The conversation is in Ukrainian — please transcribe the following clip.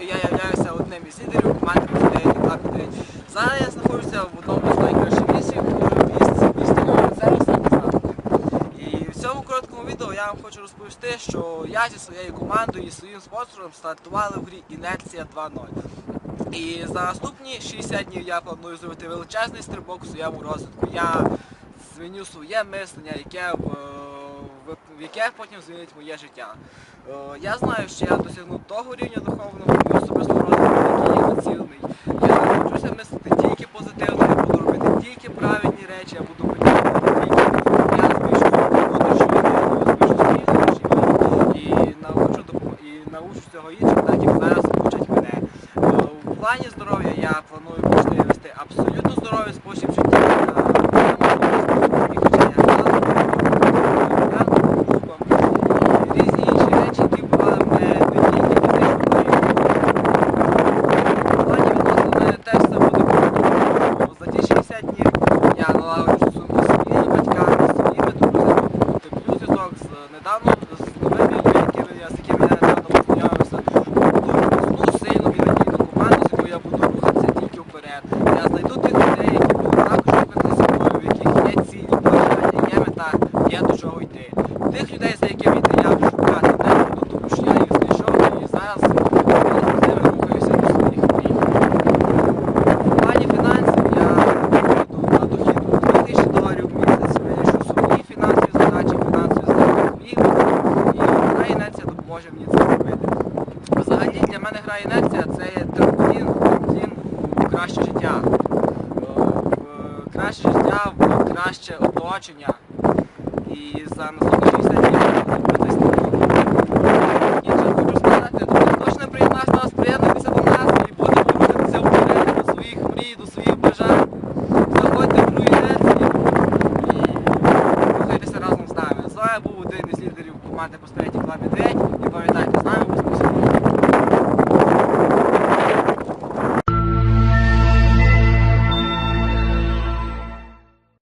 і я являюся одним із лідерів команди Президент Клаб 9. Зараз я знаходжуся в одному з найкращих місців в місті місті Львів, це І в цьому короткому відео я вам хочу розповісти, що я зі своєю командою і своїм спонсором стартували в грі Інерція 2.0. І за наступні 60 днів я планую зробити величезний стрибок у своєму розвитку. Я зміню своє мислення, яке в, в, яке потім змінить моє життя. Е, Я знаю, що я досягну того рівня духовного і особистого розвитку, який є націлений. Я навчуся мислити тільки позитивно, я буду робити тільки правильні речі, я буду притягувати тільки я збільшу свою швидкість, збільшу свої гроші і научу цього інших, так як зараз учать мене. Е, В плані здоров'я я планую почати вести абсолютно здоровий спосіб допоможе мені це зробити. Взагалі для мене гра інерція це є трамплін, трамплін в краще життя. Е, краще життя, в краще оточення. І за наступні 60 днів мати по старій клабі 3 і пам'ятайте,